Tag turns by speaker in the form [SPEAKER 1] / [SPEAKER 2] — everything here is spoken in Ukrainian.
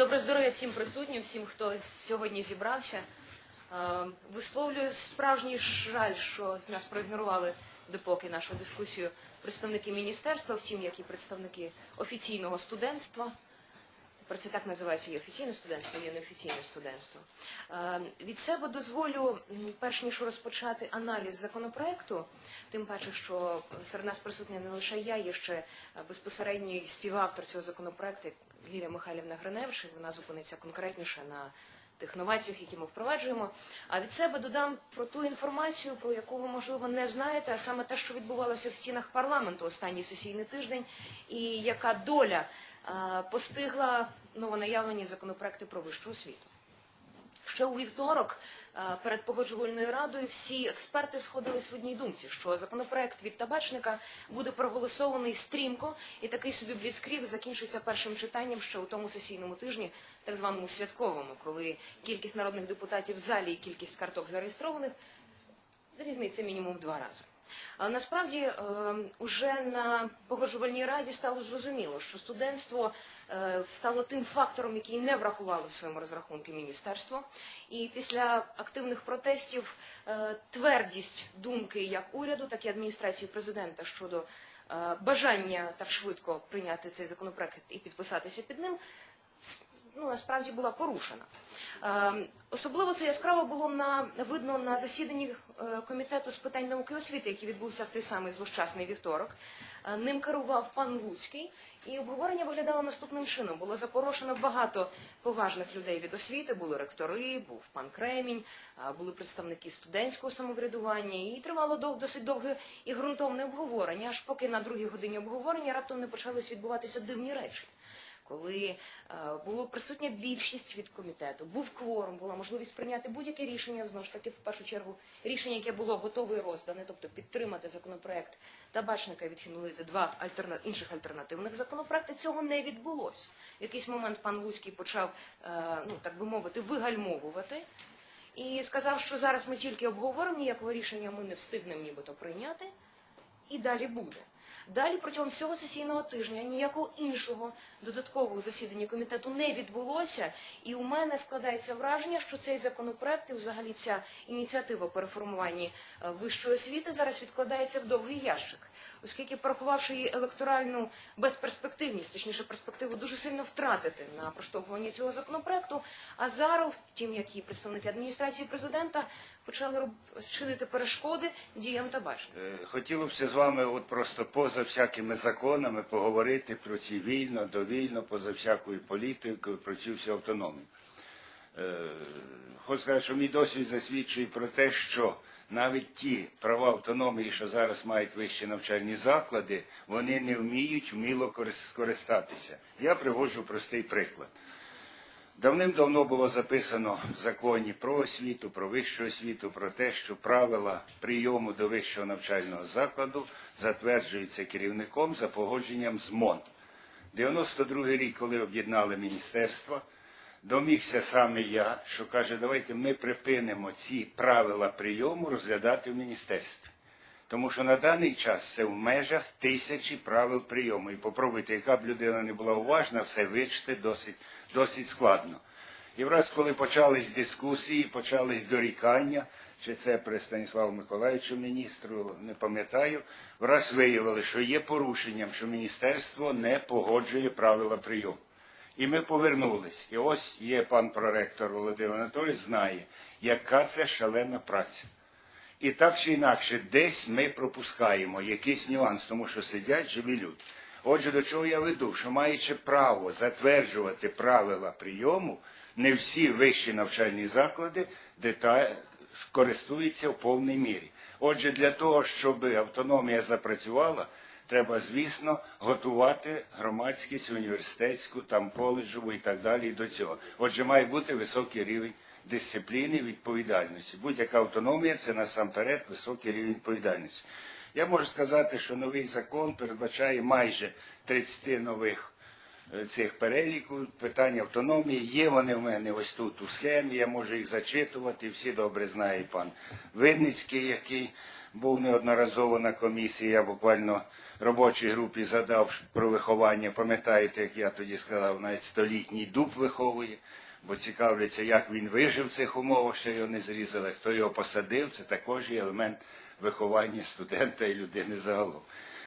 [SPEAKER 1] Добре здоров'я всім присутнім, всім, хто сьогодні зібрався. Е, Висловлюю справжній жаль, що нас проігнорували допоки нашу дискусію представники міністерства, втім, як і представники офіційного студентства. Про це так називається і офіційне студентство, і неофіційне студентство. Е, Від себе дозволю, перш ніж розпочати аналіз законопроекту, тим паче, що серед нас присутня не лише я, є ще е, безпосередній співавтор цього законопроекту Лілія Михайлівна Гриневич, вона зупиниться конкретніше на тих новаціях, які ми впроваджуємо. А від себе додам про ту інформацію, про яку ви, можливо, не знаєте, а саме те, що відбувалося в стінах парламенту останній сесійний тиждень, і яка доля е, постигла новонаявлені законопроекти про вищу освіту. Ще у вівторок е, перед погоджувальною радою всі експерти сходились в одній думці, що законопроект від табачника буде проголосований стрімко, і такий собі бліцкріг закінчиться першим читанням ще у тому сесійному тижні, так званому святковому, коли кількість народних депутатів в залі і кількість карток зареєстрованих різниця мінімум два рази. Але насправді е, уже на погоджувальній раді стало зрозуміло, що студентство е, стало тим фактором, який не врахувало в своєму розрахунку міністерство. І після активних протестів е, твердість думки як уряду, так і адміністрації президента щодо е, бажання так швидко прийняти цей законопроект і підписатися під ним ну, насправді була порушена. Е, Особливо це яскраво було на, видно на засіданні е, комітету з питань науки і освіти, який відбувся в той самий злощасний вівторок. Е, Ним керував пан Луцький, і обговорення виглядало наступним чином. Було запорошено багато поважних людей від освіти, були ректори, був пан Кремінь, е, були представники студентського самоврядування, і тривало дов, досить довге і ґрунтовне обговорення, аж поки на другій годині обговорення раптом не почались відбуватися дивні речі коли е, було присутня більшість від комітету, був кворум, була можливість прийняти будь-яке рішення, знову ж таки, в першу чергу, рішення, яке було готове і роздане, тобто підтримати законопроект табачника і відхилити два альтерна... інших альтернативних законопроекти, цього не відбулося. В якийсь момент пан Луцький почав, е, ну так би мовити, вигальмовувати. І сказав, що зараз ми тільки обговоримо, ніякого рішення ми не встигнемо нібито прийняти, і далі буде. Далі протягом всього сесійного тижня ніякого іншого додаткового засідання комітету не відбулося, і у мене складається враження, що цей законопроект і взагалі ця ініціатива по реформуванні е, вищої освіти зараз відкладається в довгий ящик, оскільки порахувавши її електоральну безперспективність, точніше перспективу дуже сильно втратити на проштовхування цього законопроекту, Азаров, втім як і представники адміністрації президента, почали чинити перешкоди діям табачника.
[SPEAKER 2] Е, Хотілося з вами от просто поза всякими законами поговорити про ці вільно, довільно, поза всякою політикою, про цю всю автономію. Е, Хочу сказати, що мій досвід засвідчує про те, що навіть ті права автономії, що зараз мають вищі навчальні заклади, вони не вміють вміло скористатися. Я приводжу простий приклад. Давним-давно було записано в законі про освіту, про вищу освіту, про те, що правила прийому до вищого навчального закладу затверджуються керівником за погодженням з МОН. 92-й рік, коли об'єднали міністерство, домігся саме я, що каже, давайте ми припинимо ці правила прийому розглядати в міністерстві. Тому що на даний час це в межах тисячі правил прийому. І попробуйте, яка б людина не була уважна, все вичити досить, досить складно. І враз, коли почались дискусії, почались дорікання, чи це при Станіславу Миколаївичу міністру, не пам'ятаю, враз виявили, що є порушенням, що міністерство не погоджує правила прийому. І ми повернулись. І ось є пан проректор Володимир Анатолійович, знає, яка це шалена праця. І так чи інакше, десь ми пропускаємо якийсь нюанс, тому що сидять живі люди. Отже, до чого я веду, що маючи право затверджувати правила прийому, не всі вищі навчальні заклади деталь користуються в повній мірі. Отже, для того, щоб автономія запрацювала, треба, звісно, готувати громадськість університетську, там коледжову і так далі до цього. Отже, має бути високий рівень дисципліни відповідальності. Будь-яка автономія це насамперед високий рівень відповідальності. Я можу сказати, що новий закон передбачає майже 30 нових цих переліків, питання автономії. Є вони в мене ось тут у схемі, я можу їх зачитувати. Всі добре знає пан Винницький, який був неодноразово на комісії. Я буквально робочій групі задав про виховання. Пам'ятаєте, як я тоді сказав, навіть столітній дуб виховує, бо цікавляться, як він вижив в цих умовах, що його не зрізали, хто його посадив, це також є елемент виховання студента і людини загалом.